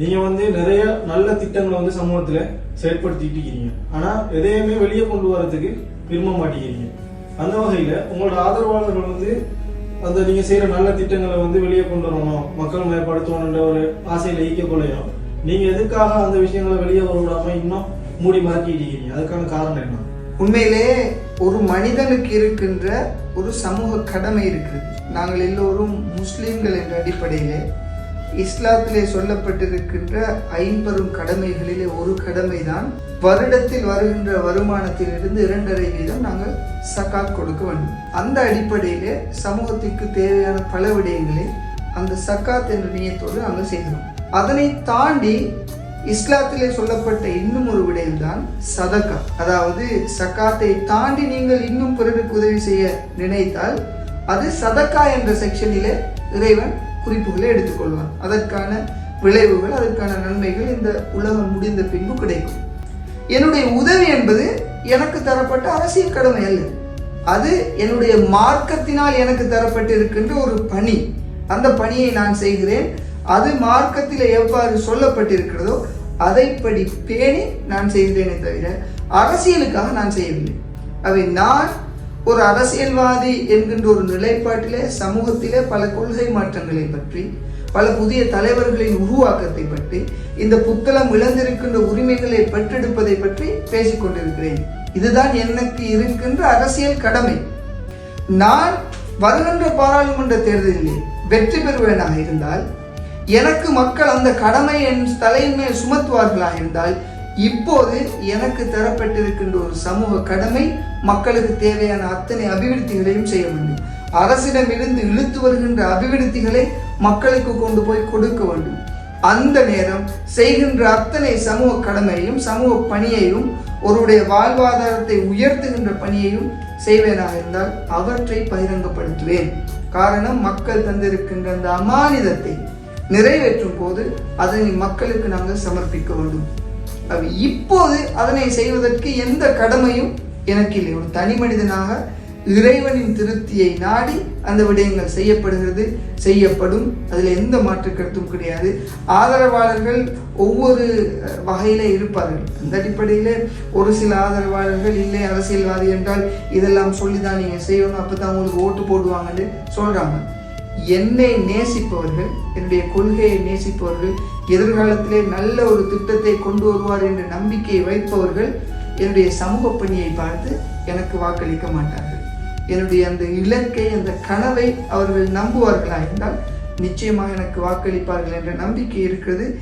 நீங்க வந்து நிறைய நல்ல திட்டங்களை வந்து சமூகத்துல செயல்படுத்திட்டு இருக்கீங்க. ஆனா எதையுமே வெளியே கொண்டு வரதுக்கு விரும்ப மாட்டேங்கிறீங்க. அந்த வகையில உங்களோட ஆதரவாளர்கள் வந்து அந்த நீங்க செய்யற நல்ல திட்டங்களை வந்து வெளியே கொண்டு வரணும். மக்கள் மேம்படுத்தணும்ன்ற ஒரு ஆசையில ஈக்க கொள்ளையும் நீங்க எதுக்காக அந்த விஷயங்களை வெளியே வர விடாம இன்னும் மூடி மறக்கிட்டு இருக்கீங்க? அதுக்கான காரணம் என்ன? உண்மையிலே ஒரு மனிதனுக்கு இருக்கின்ற ஒரு சமூக கடமை இருக்குது நாங்கள் எல்லோரும் முஸ்லீம்கள் என்ற அடிப்படையிலே இஸ்லாத்திலே சொல்லப்பட்டிருக்கின்ற ஐம்பெரும் கடமைகளிலே ஒரு கடமை தான் வருடத்தில் வருகின்ற வருமானத்திலிருந்து இரண்டரை வீதம் நாங்கள் சக்காத் கொடுக்க வேண்டும். அந்த அடிப்படையிலே சமூகத்திற்கு தேவையான பல விடயங்களை அந்த சக்காத் என்ற நியத்தோடு நாங்கள் செய்கிறோம். அதனை தாண்டி இஸ்லாத்திலே சொல்லப்பட்ட இன்னும் ஒரு விடயம்தான் சதக்கா. அதாவது சக்காத்தை தாண்டி நீங்கள் இன்னும் பிறருக்கு உதவி செய்ய நினைத்தால் அது சதக்கா என்ற செக்ஷனிலே இறைவன் குறிப்புகளை எடுத்துக்கொள்வான். அதற்கான விளைவுகள் அதற்கான நன்மைகள் இந்த உலகம் முடிந்த பின்பு கிடைக்கும். என்னுடைய உதவி என்பது எனக்கு தரப்பட்ட அரசியல் கடமை அல்ல. அது என்னுடைய மார்க்கத்தினால் எனக்கு தரப்பட்டு இருக்கின்ற ஒரு பணி. அந்த பணியை நான் செய்கிறேன். அது மார்க்கத்தில் எவ்வாறு சொல்லப்பட்டிருக்கிறதோ அதைப்படி பேணி நான் செய்கிறேனே தவிர அரசியலுக்காக நான் செய்யவில்லை. அவை நான் ஒரு அரசியல்வாதி என்கின்ற ஒரு நிலைப்பாட்டிலே சமூகத்திலே பல கொள்கை மாற்றங்களை பற்றி பல புதிய தலைவர்களின் உருவாக்கத்தை பற்றி இந்த புத்தளம் இழந்திருக்கின்ற உரிமைகளை பெற்றெடுப்பதை பற்றி பேசிக் கொண்டிருக்கிறேன். இதுதான் எனக்கு இருக்கின்ற அரசியல் கடமை. நான் வருகின்ற பாராளுமன்ற தேர்தலிலே வெற்றி பெறுவேனாக இருந்தால் எனக்கு மக்கள் அந்த கடமை என் தலையின் மேல் சுமத்துவார்களாக இருந்தால் இப்போது எனக்கு தரப்பட்டிருக்கின்ற ஒரு சமூக கடமை மக்களுக்கு தேவையான அத்தனை அபிவிருத்திகளையும் செய்ய வேண்டும். அரசிடமிருந்து இழுத்து வருகின்ற அபிவிருத்திகளை மக்களுக்கு கொண்டு போய் கொடுக்க வேண்டும். அந்த நேரம் செய்கின்ற அத்தனை சமூக கடமையையும் சமூக பணியையும் ஒருவருடைய வாழ்வாதாரத்தை உயர்த்துகின்ற பணியையும் செய்வேனாக இருந்தால் அவற்றை பகிரங்கப்படுத்துவேன். காரணம் மக்கள் தந்திருக்கின்ற அந்த அமானிதத்தை நிறைவேற்றும் போது அதனை மக்களுக்கு நாங்கள் சமர்ப்பிக்க வேண்டும். இப்போது அதனை செய்வதற்கு எந்த கடமையும் எனக்கு இல்லை. ஒரு தனி மனிதனாக இறைவனின் திருப்தியை நாடி அந்த விடயங்கள் செய்யப்படுகிறது செய்யப்படும். அதில் எந்த மாற்று கருத்தும் கிடையாது. ஆதரவாளர்கள் ஒவ்வொரு வகையில் இருப்பார்கள். அந்த அடிப்படையில் ஒரு சில ஆதரவாளர்கள் இல்லை அரசியல்வாதி என்றால் இதெல்லாம் சொல்லி தான் நீங்கள் செய்யணும். அப்போ தான் உங்களுக்கு ஓட்டு போடுவாங்கன்னு சொல்கிறாங்க என்னை நேசிப்பவர்கள் என்னுடைய கொள்கையை நேசிப்பவர்கள் எதிர்காலத்திலே நல்ல ஒரு திட்டத்தை கொண்டு வருவார் என்ற நம்பிக்கையை வைப்பவர்கள் என்னுடைய சமூக பணியை பார்த்து எனக்கு வாக்களிக்க மாட்டார்கள். என்னுடைய அந்த இலக்கை அந்த கனவை அவர்கள் நம்புவார்களா என்றால் நிச்சயமாக எனக்கு வாக்களிப்பார்கள் என்ற நம்பிக்கை இருக்கிறது.